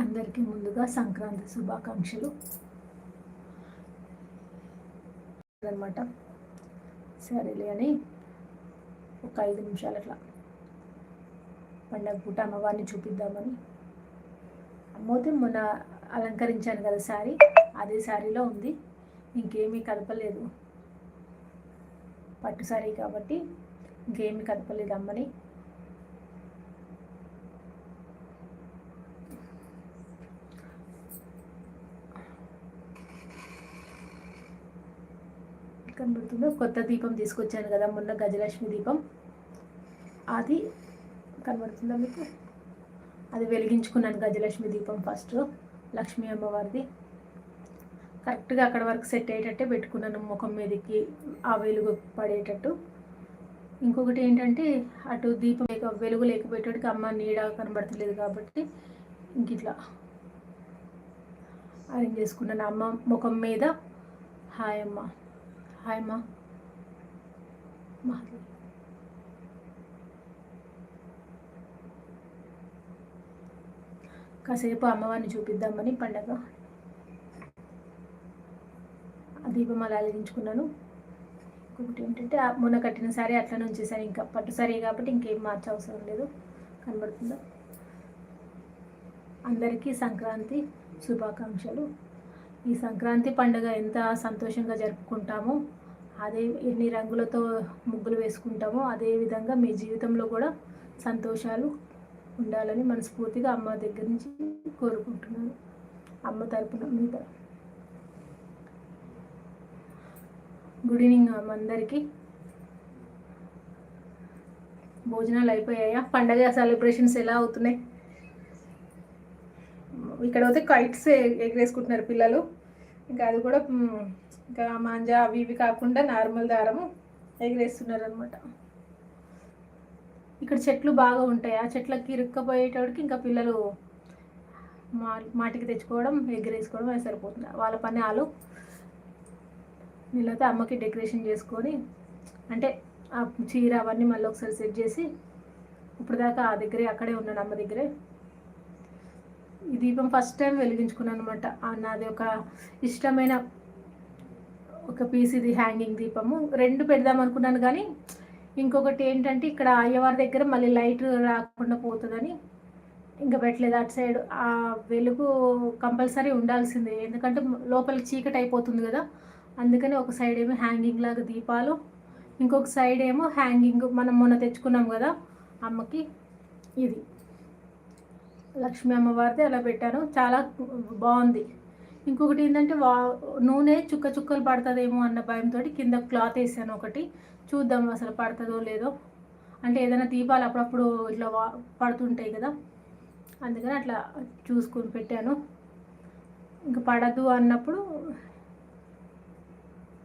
అందరికీ ముందుగా సంక్రాంతి శుభాకాంక్షలు. అనమాట సరేలే అని ఒక ఐదు నిమిషాలు అట్లా పండగ పూట అమ్మవారిని చూపిద్దామని. అమ్మోతే మొన్న అలంకరించాను కదా శారీ అదే శారీలో ఉంది. ఇంకేమీ కదపలేదు పట్టు శారీ కాబట్టి ఇంకేమీ కలపలేదు అమ్మని. కనబడుతుందో కొత్త దీపం తీసుకొచ్చాను కదా మొన్న గజలక్ష్మి దీపం. అది కనబడుతుందా మీకు? అది వెలిగించుకున్నాను గజలక్ష్మి దీపం ఫస్ట్ లక్ష్మీ అమ్మవారిది. కరెక్ట్గా అక్కడ వరకు సెట్ అయ్యేటట్టే పెట్టుకున్నాను ముఖం మీదకి ఆ వెలుగు పడేటట్టు. ఇంకొకటి ఏంటంటే అటు దీపం లేక వెలుగు లేకపోయేటట్టు అమ్మ నీడ కనబడతలేదు కాబట్టి ఇంక ఇట్లా అరేంజ్ చేసుకున్నాను. అమ్మ ముఖం మీద హాయ్ అమ్మ. హాయ్ మా కాసేపు అమ్మవారిని చూపిద్దామని పండగ దీపం అలా అలిగించుకున్నాను ఇంకొకటి ఏంటంటే ఆ మొన్న కట్టిన సారీ అట్లా ఉంచేసాను ఇంకా పట్టు సారీ కాబట్టి ఇంకేం మార్చవసరం లేదు కనబడుతుందా అందరికీ సంక్రాంతి శుభాకాంక్షలు ఈ సంక్రాంతి పండుగ ఎంత సంతోషంగా జరుపుకుంటామో అదే ఎన్ని రంగులతో ముగ్గులు వేసుకుంటామో అదే విధంగా మీ జీవితంలో కూడా సంతోషాలు ఉండాలని మనస్ఫూర్తిగా అమ్మ దగ్గర నుంచి కోరుకుంటున్నాను. అమ్మ తరపున మీద గుడ్ ఈవినింగ్ అమ్మ అందరికీ. భోజనాలు అయిపోయాయా? పండగ సెలబ్రేషన్స్ ఎలా అవుతున్నాయి? ఇక్కడ అయితే కైట్స్ ఎగరేసుకుంటున్నారు పిల్లలు. ఇంకా అది కూడా ఇంకా మాంజా అవి ఇవి కాకుండా నార్మల్ దారము ఎగరేస్తున్నారు అనమాట ఇక్కడ చెట్లు బాగా ఉంటాయి. ఆ చెట్లకి ఇరుక్కపోయేటోడికి ఇంకా పిల్లలు మా మాటికి తెచ్చుకోవడం ఎగరేసుకోవడం అది సరిపోతుంది. వాళ్ళ పని వాళ్ళు వీళ్ళైతే అమ్మకి డెకరేషన్ చేసుకొని అంటే ఆ చీర అవన్నీ మళ్ళీ ఒకసారి సెట్ చేసి ఇప్పుడు దాకా ఆ దగ్గరే అక్కడే ఉన్నాను అమ్మ దగ్గరే. ఈ దీపం ఫస్ట్ టైం వెలిగించుకున్నాను అనమాట నాది ఒక ఇష్టమైన ఒక పీస్ ఇది హ్యాంగింగ్ దీపము. రెండు పెడదాం అనుకున్నాను కానీ ఇంకొకటి ఏంటంటే ఇక్కడ అయ్యవారి దగ్గర మళ్ళీ లైట్ రాకుండా పోతుందని ఇంకా పెట్టలేదు. అటు సైడ్ ఆ వెలుగు కంపల్సరీ ఉండాల్సిందే. ఎందుకంటే లోపలికి చీకటి అయిపోతుంది కదా. అందుకని ఒక సైడ్ ఏమో హ్యాంగింగ్ లాగా దీపాలు ఇంకొక సైడ్ ఏమో హ్యాంగింగ్ మనం మొన్న తెచ్చుకున్నాం కదా అమ్మకి ఇది. లక్ష్మీ అమ్మవారిది అలా పెట్టాను. చాలా బాగుంది. ఇంకొకటి ఏంటంటే వా నూనె చుక్క చుక్కలు పడుతుందేమో అన్న భయంతో కింద క్లాత్ వేసాను ఒకటి. చూద్దాం అసలు పడుతుందో లేదో. అంటే ఏదైనా దీపాలు అప్పుడప్పుడు ఇట్లా వా పడుతుంటాయి కదా. అందుకని అట్లా చూసుకొని పెట్టాను. ఇంకా పడదు అన్నప్పుడు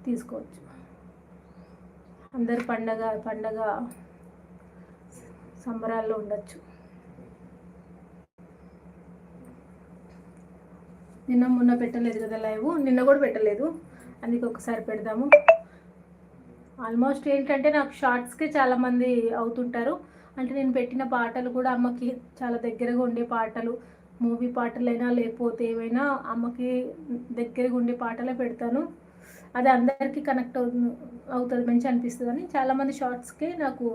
తీసుకోవచ్చు. అందరు పండగ పండగ సంబరాల్లో ఉండొచ్చు. నిన్న మొన్న పెట్టలేదు కదా లైవ్ నిన్న కూడా పెట్టలేదు. అందుకే ఒకసారి పెడదాము. ఆల్మోస్ట్ ఏంటంటే నాకు షార్ట్స్కే చాలామంది అవుతుంటారు. అంటే నేను పెట్టిన పాటలు కూడా అమ్మకి చాలా దగ్గరగా ఉండే పాటలు మూవీ పాటలైనా లేకపోతే ఏవైనా అమ్మకి దగ్గరగా ఉండే పాటలే పెడతాను. అది అందరికీ కనెక్ట్ అవుతుంది అవుతుంది మంచి అనిపిస్తుంది అని చాలామంది షార్ట్స్కే నాకు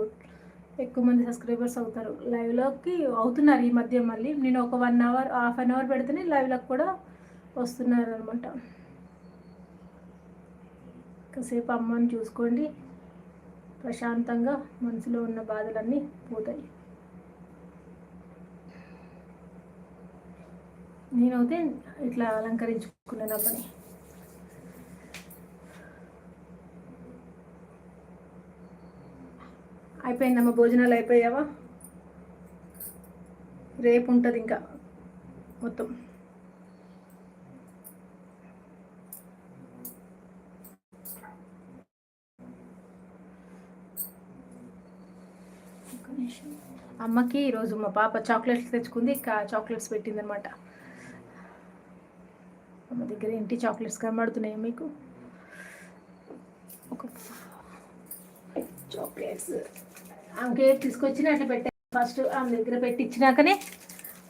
ఎక్కువ మంది సబ్స్క్రైబర్స్ అవుతారు. లైవ్లోకి అవుతున్నారు ఈ మధ్య మళ్ళీ. నేను ఒక one hour half an hour పెడితేనే లైవ్లోకి కూడా వస్తున్నారు అనమాట కాసేపు అమ్మని చూసుకోండి. ప్రశాంతంగా మనసులో ఉన్న బాధలన్నీ పోతాయి. నేనైతే ఇట్లా అలంకరించుకున్నాను అమ్మని. అయిపోయిందమ్మా భోజనాలు అయిపోయావా? రేపు ఉంటుంది ఇంకా మొత్తం. అమ్మకి ఈరోజు మా పాప చాక్లెట్స్ తెచ్చుకుంది ఇంకా చాక్లెట్స్ పెట్టిందనమాట అమ్మ దగ్గర ఏంటి చాక్లెట్స్ కనబడుతున్నాయి మీకు? ఒక చాక్లెట్స్. ఆమె తీసుకొచ్చిన అట్లా పెట్టాను ఫస్ట్ ఆమె దగ్గర పెట్టించినాకనే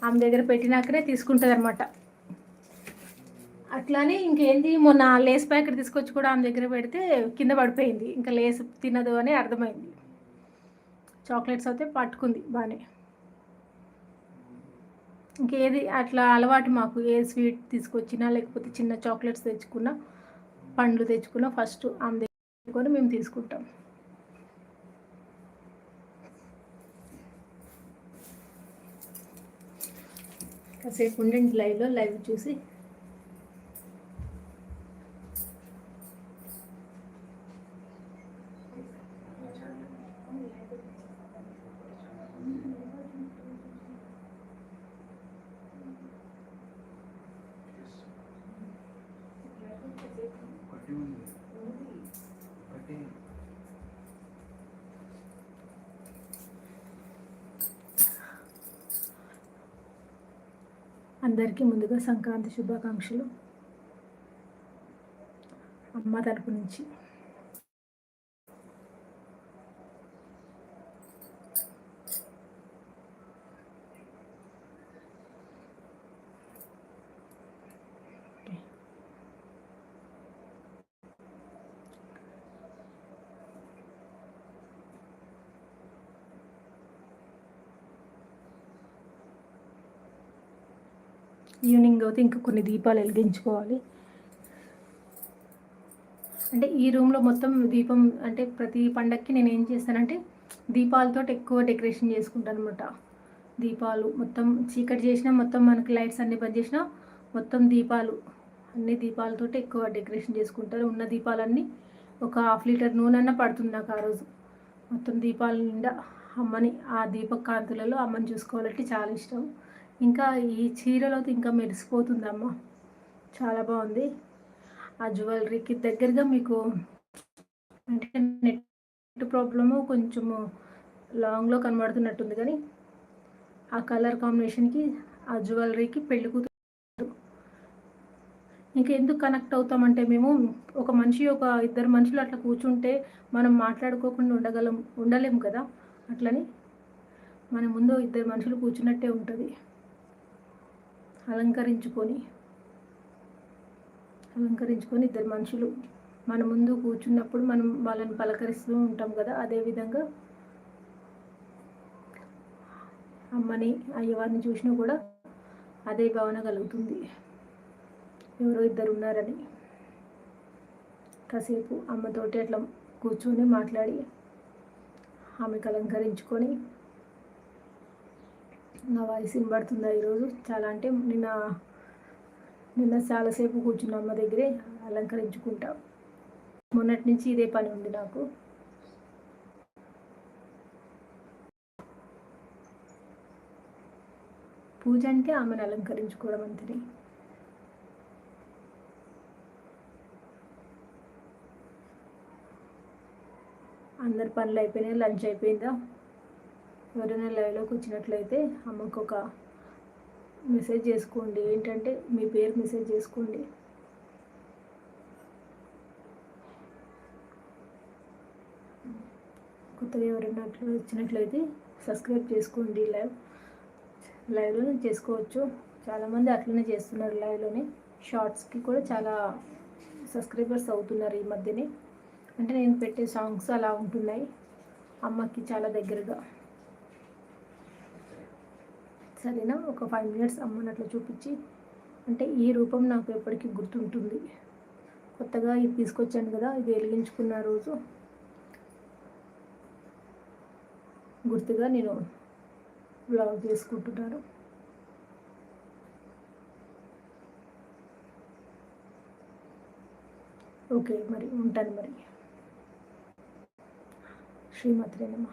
ఆమె దగ్గర పెట్టినాకనే తీసుకుంటుంది అనమాట అట్లానే ఇంకేంది మొన్న లేస్ ప్యాకెట్ తీసుకొచ్చి కూడా ఆమె దగ్గర పెడితే కింద పడిపోయింది. ఇంకా లేస్ తినదు అని అర్థమైంది. చాక్లెట్స్ అయితే పట్టుకుంది బాగానే ఇంకేది అట్లా అలవాటు మాకు ఏ స్వీట్ తీసుకొచ్చినా లేకపోతే చిన్న చాక్లెట్స్ తెచ్చుకున్నా పండ్లు తెచ్చుకున్నా ఫస్ట్ ఆమె మేము తీసుకుంటాం. కాసేపు ఉండండి లైవ్లో లైవ్ చూసి అందరికీ ముందుగా సంక్రాంతి శుభాకాంక్షలు. అమ్మ తరపు నుంచి. ఈవినింగ్ అయితే ఇంకా కొన్ని దీపాలు వెలిగించుకోవాలి. అంటే ఈ రూమ్లో మొత్తం దీపం అంటే ప్రతి పండక్కి నేను ఏం చేస్తానంటే దీపాలతో ఎక్కువ డెకరేషన్ చేసుకుంటాను అనమాట దీపాలు మొత్తం చీకటి చేసినా మొత్తం మనకి లైట్స్ అన్నీ బంద్ చేసినా మొత్తం దీపాలు అన్ని దీపాలతో ఎక్కువ డెకరేషన్ చేసుకుంటారు. ఉన్న దీపాలన్నీ ఒక హాఫ్ లీటర్ నూనెన్న పడుతుంది నాకు ఆ రోజు. మొత్తం దీపాల నిండా అమ్మని ఆ దీప కాంతులలో అమ్మని చూసుకోవాలంటే చాలా ఇష్టం. ఇంకా ఈ చీరలో ఇంకా మెరిసిపోతుందమ్మా. చాలా బాగుంది. ఆ జ్యువెలరీకి దగ్గరగా మీకు అంటే నెట్ ప్రాబ్లము కొంచెము లాంగ్లో కనబడుతున్నట్టుంది కానీ ఆ కలర్ కాంబినేషన్కి ఆ జ్యువెలరీకి పెళ్ళి కూతురు. ఇంకా ఎందుకు కనెక్ట్ అవుతామంటే మేము ఒక మనిషి ఒక ఇద్దరు మనుషులు అట్లా కూర్చుంటే మనం మాట్లాడుకోకుండా ఉండగలం ఉండలేము కదా. అట్లని మన ముందు ఇద్దరు మనుషులు కూర్చున్నట్టే ఉంటుంది. అలంకరించుకొని అలంకరించుకొని ఇద్దరు మనుషులు మన ముందు కూర్చున్నప్పుడు మనం వాళ్ళని పలకరిస్తూ ఉంటాం కదా అదేవిధంగా అమ్మని అయ్యవారిని చూసినా కూడా అదే భావన కలుగుతుంది. ఎవరో ఇద్దరు ఉన్నారని. కాసేపు అమ్మతోటి అట్లా కూర్చొని మాట్లాడి ఆమెకు అలంకరించుకొని నా వాయిస్ వినబడుతుందా ఈరోజు? చాలా అంటే నిన్న నిన్న చాలాసేపు కూర్చున్న అమ్మ దగ్గరే అలంకరించుకుంటా. మొన్నటి నుంచి ఇదే పని ఉంది నాకు. పూజ అంటే ఆమెను అలంకరించుకోవడం అంతే అందరి పనులు అయిపోయినాయి లంచ్ అయిపోయిందా? ఎవరైనా లైవ్లోకి వచ్చినట్లయితే అమ్మకు ఒక మెసేజ్ చేసుకోండి. ఏంటంటే మీ పేరు మెసేజ్ చేసుకోండి. కొత్తగా ఎవరైనా అట్లా వచ్చినట్లయితే సబ్స్క్రైబ్ చేసుకోండి లైవ్. లైవ్లోనే చేసుకోవచ్చు. చాలామంది అట్లనే చేస్తున్నారు లైవ్లోనే. షార్ట్స్కి కూడా చాలా సబ్స్క్రైబర్స్ అవుతున్నారు ఈ మధ్యనే. అంటే నేను పెట్టే సాంగ్స్ అలా ఉంటున్నాయి. అమ్మకి చాలా దగ్గరగా. సరేనా? ఒక ఫైవ్ మినిట్స్ అమ్మనట్లు చూపించి అంటే ఈ రూపం నాకు ఎప్పటికీ గుర్తుంటుంది. కొత్తగా ఇది తీసుకొచ్చాను కదా ఇది వెలిగించుకున్న రోజు. గుర్తుగా నేను బ్లాగ్ చేసుకుంటున్నాను. ఓకే మరి ఉంటాను మరి. శ్రీమతి నమ్మ